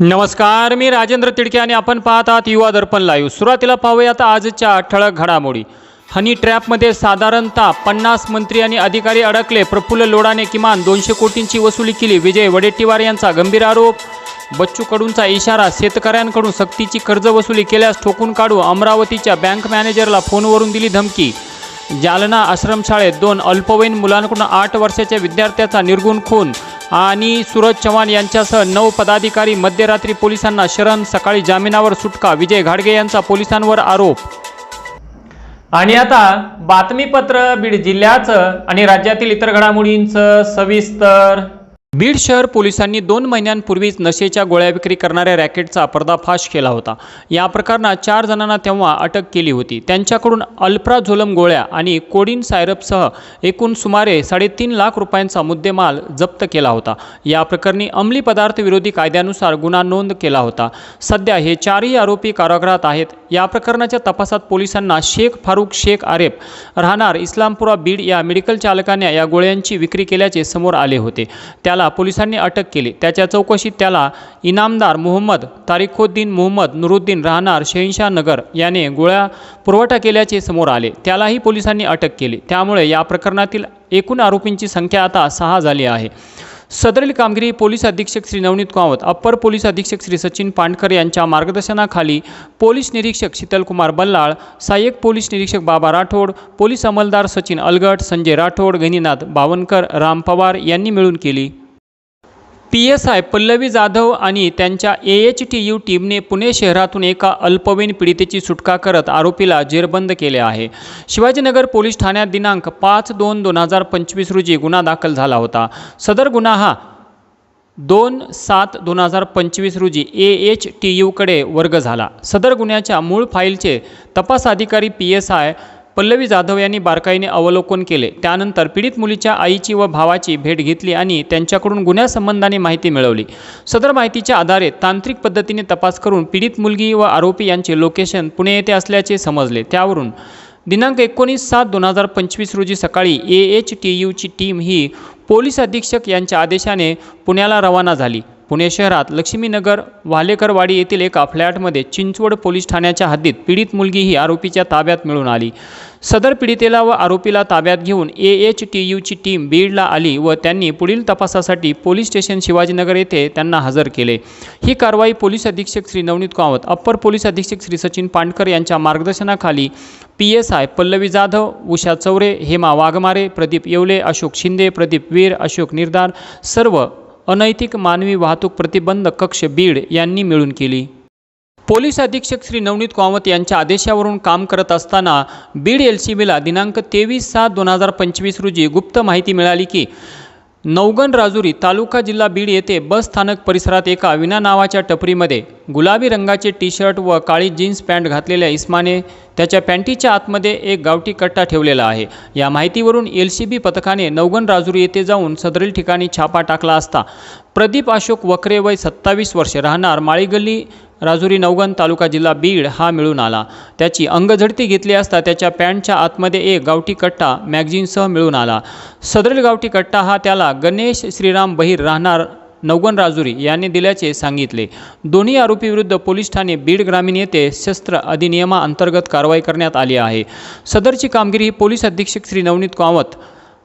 नमस्कार मी राजेंद्र तिडके आणि आपण पाहत आहात युवा दर्पण लाईव्ह सुरुवातीला पाहूयात आजच्या ठळक घडामोडी. हनी ट्रॅपमध्ये साधारणतः पन्नास मंत्री आणि अधिकारी अडकले. प्रफुल्ल लोढाने किमान दोनशे कोटींची वसुली केली. विजय वडेट्टीवार यांचा गंभीर आरोप. बच्चू कडूंचा इशारा शेतकऱ्यांकडून सक्तीची कर्ज वसुली केल्यास ठोकून काढू अमरावतीच्या बँक मॅनेजरला फोनवरून दिली धमकी. जालना आश्रमशाळेत दोन अल्पवयीन मुलांकडून आठ वर्षाच्या विद्यार्थ्याचा निर्गुण खून. आणि सूरज चव्हाण यांच्यासह नऊ पदाधिकारी मध्यरात्री पोलिसांना शरण सकाळी जामिनावर सुटका विजय घाडगे यांचा पोलिसांवर आरोप. आणि आता बातमीपत्र बीड जिल्ह्याचं आणि राज्यातील इतर घडामोडींचं सविस्तर बीड शहर पोलिसांनी दोन महिन्यांपूर्वीच नशेच्या गोळ्या विक्री करणाऱ्या रॅकेटचा पर्दाफाश केला होता. या प्रकरणात चार जणांना तेव्हा अटक केली होती. त्यांच्याकडून अल्प्राझोलम गोळ्या आणि कोडिन सायरपसह एकूण सुमारे साडेतीन लाख रुपयांचा मुद्देमाल जप्त केला होता. या प्रकरणी अंमली पदार्थ विरोधी कायद्यानुसार गुन्हा नोंद केला होता. सध्या हे चारही आरोपी कारागृहात आहेत या प्रकरणाच्या तपासात पोलिसांना शेख फारुख शेख आरेफ राहणार इस्लामपुरा बीड या मेडिकल चालकाने या गोळ्यांची विक्री केल्याचे समोर आले होते. त्याला पोलिसांनी अटक केली. त्याच्या चौकशीत त्याला इनामदार मोहम्मद तारिखोद्दीन मोहम्मद नुरुद्दीन राहणार शहिनशाह नगर याने गोळ्या पुरवठा केल्याचे समोर आले. त्यालाही पोलिसांनी अटक केली. त्यामुळे या प्रकरणातील एकूण आरोपींची संख्या आता सहा झाली आहे. सदरील कामगिरी पोलीस अधीक्षक श्री नवनीत कावत अप्पर पोलीस अधीक्षक श्री सचिन पांडकर यांच्या मार्गदर्शनाखाली पोलीस निरीक्षक शीतलकुमार बल्लाळ सहाय्यक पोलीस निरीक्षक बाबा राठोड पोलीस अंमलदार सचिन अलगट संजय राठोड गणिनाथ बावनकर राम पवार यांनी मिळून केली. P S I Pallavi Jadhav आणि त्यांच्या ए एच टी यू टीमने पुणे शहरातून एका अल्पवयीन पीडितेची सुटका करत आरोपीला जेरबंद केले आहे. शिवाजीनगर पोलीस ठाण्यात दिनांक पाच दोन दोन हजार पंचवीस रोजी गुन्हा दाखल झाला होता. सदर गुन्हा हा दोन सात दोन हजार पंचवीस रोजी ए एच टी यूकडे वर्ग झाला. सदर गुन्ह्याच्या मूळ फाईलचे तपास अधिकारी P S I Pallavi Jadhav यांनी बारकाईने अवलोकन केले. त्यानंतर पीडित मुलीच्या आईची व भावाची भेट घेतली आणि त्यांच्याकडून गुन्ह्यासंबंधाने माहिती मिळवली. सदर माहितीच्या आधारे तांत्रिक पद्धतीने तपास करून पीडित मुलगी व आरोपी यांचे लोकेशन पुणे येथे असल्याचे समजले. त्यावरून दिनांक एकोणीस सात दोन हजार पंचवीस रोजी सकाळी ए एच टी यूची टीम ही पोलीस अधीक्षक यांच्या आदेशाने पुण्याला रवाना झाली. पुणे शहरात लक्ष्मीनगर वालेकरवाडी येथील एका फ्लॅटमध्ये चिंचवड पोलीस ठाण्याच्या हद्दीत पीडित मुलगी ही आरोपीच्या ताब्यात मिळून आली. सदर पीडितेला व आरोपीला ताब्यात घेऊन ए एच टी यूची टीम बीडला आली व त्यांनी पुढील तपासासाठी पोलीस स्टेशन शिवाजीनगर येथे त्यांना हजर केले. ही कारवाई पोलीस अधीक्षक श्री नवनीत कावत अप्पर पोलीस अधीक्षक श्री सचिन पांडकर यांच्या मार्गदर्शनाखाली P S I Pallavi Jadhav Usha Chaure Hema Waghmare Pradeep Yewale Ashok Shinde Pradeep Veer Ashok Nirdhar सर्व अनैतिक मानवी वाहतूक प्रतिबंध कक्ष बीड यांनी मिळून केली. पोलीस अधीक्षक श्री नवनीत कामत यांच्या आदेशावरून काम करत असताना बीड एल सी बीला दिनांक तेवीस सात दोन हजार पंचवीस रोजी गुप्त माहिती मिळाली की नवगण राजुरी तालुका जिल्हा बीड येथे बस स्थानक परिसरात एका विना नावाच्या टपरीमध्ये गुलाबी रंगाचे टी शर्ट व काळी जीन्स पॅन्ट घातलेल्या इस्माने त्याच्या पॅन्टीच्या आतमध्ये एक गावठी कट्टा ठेवलेला आहे. या माहितीवरून एल सी बी पथकाने नवगण राजुरी येथे जाऊन सदरील ठिकाणी छापा टाकला असता. प्रदीप अशोक वक्रे वय सत्तावीस वर्ष राहणार माळीगल्ली राजुरी नवगण तालुका जिल्हा बीड हा मिळून आला. त्याची अंगझडती घेतली असता त्याच्या पॅन्टच्या आतमध्ये एक गावठी कट्टा मॅगझिनसह मिळून आला. सदरील गावठी कट्टा हा त्याला गणेश श्रीराम बहिर राहणार नवगण राजुरी यांनी दिल्याचे सांगितले. दोन्ही आरोपीविरुद्ध पोलीस ठाणे बीड ग्रामीण येथे शस्त्र अधिनियमाअंतर्गत कारवाई करण्यात आली आहे. सदरची कामगिरी ही पोलीस अधीक्षक श्री नवनीत कामत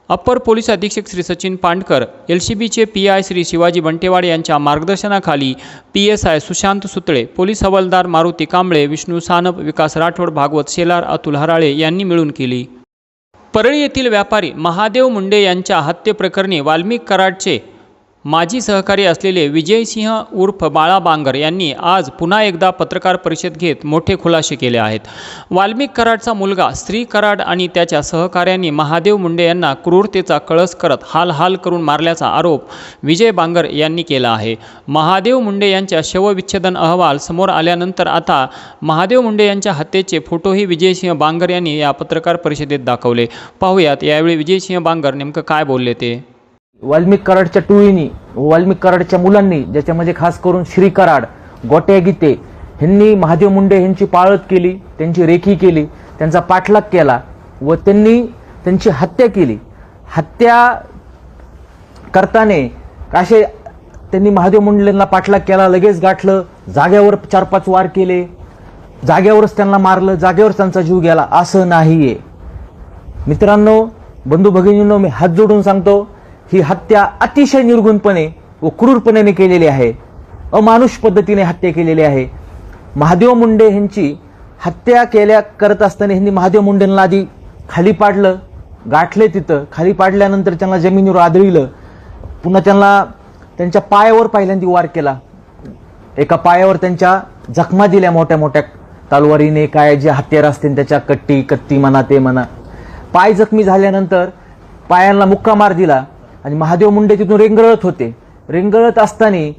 अप्पर पोलीस अधीक्षक श्री सचिन पांडकर एल सी बीचे पी आय श्री शिवाजी बंटेवाड यांच्या मार्गदर्शनाखाली P S I Sushant Sutale police हवालदार मारुती कांबळे विष्णू सानप विकास राठोड भागवत शेलार अतुल हराळे यांनी मिळून केली. परळी येथील व्यापारी महादेव मुंडे यांच्या हत्येप्रकरणी वाल्मिक कराडचे माजी सहकारी असलेले विजयसिंह उर्फ बाळा बांगर यांनी आज पुन्हा एकदा पत्रकार परिषद घेत मोठे खुलासे केले आहेत. वाल्मिक कराडचा मुलगा श्री कराड आणि त्याच्या सहकाऱ्यांनी महादेव मुंडे यांना क्रूरतेचा कळस करत हाल हाल करून मारल्याचा आरोप विजय बांगर यांनी केला आहे. महादेव मुंडे यांच्या शवविच्छेदन अहवाल समोर आल्यानंतर आता महादेव मुंडे यांच्या हत्येचे फोटोही विजयसिंह बांगर यांनी या पत्रकार परिषदेत दाखवले. पाहूयात यावेळी विजयसिंह बांगर नेमकं काय बोलले ते? वाल्मिक कराडच्या टोळीनी वाल्मिक कराडच्या मुलांनी ज्याच्यामध्ये खास करून श्री कराड गोट्या गीते ह्यांनी महादेव मुंडे यांची पाळत केली त्यांची रेखी केली त्यांचा पाठलाग केला व त्यांनी त्यांची हत्या केली. हत्या करताने असे त्यांनी महादेव मुंडेंना पाठलाग केला लगेच गाठलं जाग्यावर चार पाच वार केले जाग्यावरच त्यांना मारलं जागेवरच त्यांचा जीव गेला असं नाहीये. मित्रांनो बंधू भगिनींनो मी हात जोडून सांगतो ही हत्या अतिशय निर्गुणपणे व क्रूरपणे केलेली आहे. अमानुष पद्धतीने हत्या केलेली आहे. महादेव मुंडे यांची हत्या केल्या करत असताना ह्यांनी महादेव मुंडेंना आधी खाली पाडलं गाठले तिथं. खाली पाडल्यानंतर त्यांना जमिनीवर आदळीलं. पुन्हा त्यांना त्यांच्या पायावर पहिल्यांदा वार केला. एका पायावर त्यांच्या जखमा दिल्या मोठ्या मोठ्या तलवारीने काय जे हत्यार असतील त्याच्या कट्टी कत्ती म्हणा ते म्हणा. पाय जखमी झाल्यानंतर पायांना मुक्का मार दिला. आणि महादेव मुंडे तिथून रेंगळत होते. रेंगळत असताना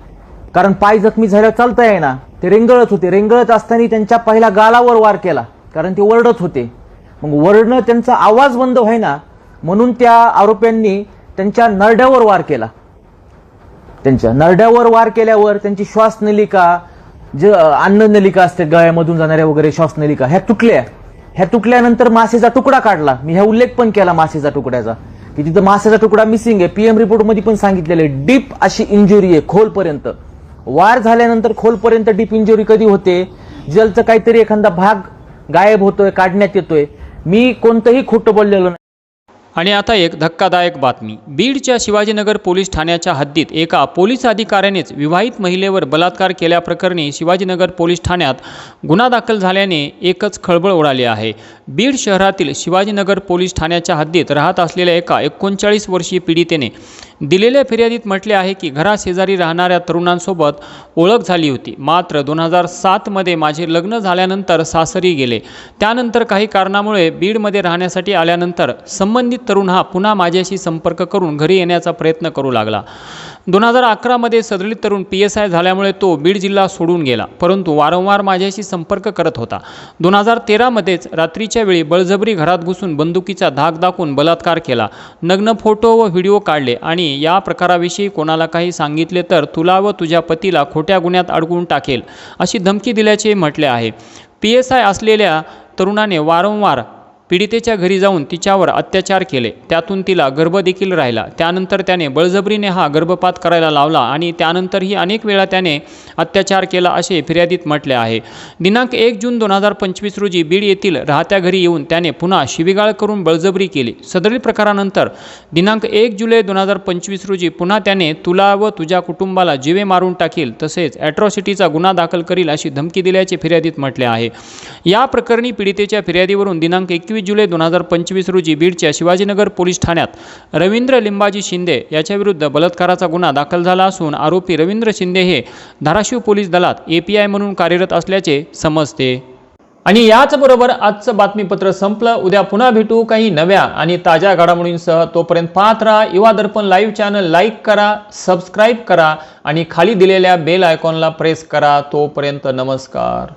कारण पाय जखमी झाल्यावर चालता येईना ते रेंगळत होते. रेंगळत असताना त्यांच्या पहिल्या गालावर वार केला कारण ते ओरडत होते. मग वरडणं त्यांचा आवाज बंद व्हायना म्हणून त्या आरोप्यांनी त्यांच्या नरड्यावर वार केला. त्यांच्या नरड्यावर वार केल्यावर त्यांची श्वासनलिका जे अन्ननलिका असते गळ्यामधून जाणाऱ्या वगैरे श्वासनलिका ह्या तुटल्या. ह्या तुटल्यानंतर मासेचा तुकडा काढला. मी ह्या उल्लेख पण केला मासेचा तुकड्याचा. की तिथं मासाचा तुकडा मिसिंग आहे. पीएम रिपोर्टमध्ये पण सांगितलेलं आहे. डीप अशी इंजुरी आहे खोलपर्यंत. वार झाल्यानंतर खोलपर्यंत डीप इंजुरी कधी होते? जलचा काहीतरी एखादा भाग गायब होतोय काढण्यात येतोय. मी कोणतंही खोटं बोललेलो नाही. आणि आता एक धक्कादायक बातमी. बीडच्या शिवाजीनगर पोलीस ठाण्याच्या हद्दीत एका पोलीस अधिकाऱ्यानेच विवाहित महिलेवर बलात्कार केल्याप्रकरणी शिवाजीनगर पोलीस ठाण्यात गुन्हा दाखल झाल्याने एकच खळबळ उडाली आहे. बीड शहरातील शिवाजीनगर पोलीस ठाण्याच्या हद्दीत राहत असलेल्या एका एकोणचाळीस वर्षीय पीडितेने दिलेल्या फिर्यादीत म्हटले आहे की घराशेजारी राहणाऱ्या तरुणांसोबत ओळख झाली होती. मात्र दोन हजार सातमध्ये माझे लग्न झाल्यानंतर सासरी गेले. त्यानंतर काही कारणामुळे बीडमध्ये राहण्यासाठी आल्यानंतर संबंधित तरुण हा पुन्हा माझ्याशी संपर्क करून घरी येण्याचा प्रयत्न करू लागला. दोन हजार अकरामध्ये सदलित तरुण पी एस आय झाल्यामुळे तो बीड जिल्हा सोडून गेला परंतु वारंवार माझ्याशी संपर्क करत होता. दोन हजार तेरामध्येच रात्रीच्या वेळी बळजबरी घरात घुसून बंदुकीचा धाक दाखवून बलात्कार केला. नग्न फोटो व व्हिडिओ काढले आणि या प्रकाराविषयी कोणाला काही सांगितले तर तुला व तुझ्या पतीला खोट्या गुन्ह्यात अडकवून टाकेल अशी धमकी दिल्याचे म्हटले आहे. पी एस आय असलेल्या तरुणाने वारंवार पीडितेच्या घरी जाऊन तिच्यावर अत्याचार केले. त्यातून तिला गर्भ देखील राहिला. त्यानंतर त्याने बळजबरीने हा गर्भपात करायला लावला आणि त्यानंतरही अनेक वेळा त्याने अत्याचार केला असे फिर्यादीत म्हटले आहे. दिनांक एक जून दोन हजार पंचवीस रोजी बीड येथील राहत्या घरी येऊन त्याने पुन्हा शिवीगाळ करून बळजबरी केली. सदरील प्रकारानंतर दिनांक एक जुलै दोन हजार पंचवीस रोजी पुन्हा त्याने तुला व तुझ्या कुटुंबाला जीवे मारून टाकेल तसेच ॲट्रॉसिटीचा गुन्हा दाखल करील अशी धमकी दिल्याचे फिर्यादीत म्हटले आहे. या प्रकरणी पीडितेच्या फिर्यादीवरून दिनांक एकवीस एकवीस जुलै दोन हजार पंचवीस रोजी बीडच्या शिवाजीनगर पोलीस ठाण्यात रवींद्र लिंबाजी शिंदे याच्याविरुद्ध बलात्काराचा गुन्हा दाखल झाला असून आरोपी रवींद्र शिंदे हे धाराशिव पोलीस दलात ए पी आय म्हणून कार्यरत असल्याचे समजते. आणि याचबरोबर आजचं बातमीपत्र संपलं. उद्या पुन्हा भेटू. काही नव्या आणि ताज्या घडामोडींसह तोपर्यंत पाहत राहा. Yuva Darpan live channel like करा सबस्क्राईब करा आणि खाली दिलेल्या बेल आयकॉनला प्रेस करा. तोपर्यंत नमस्कार.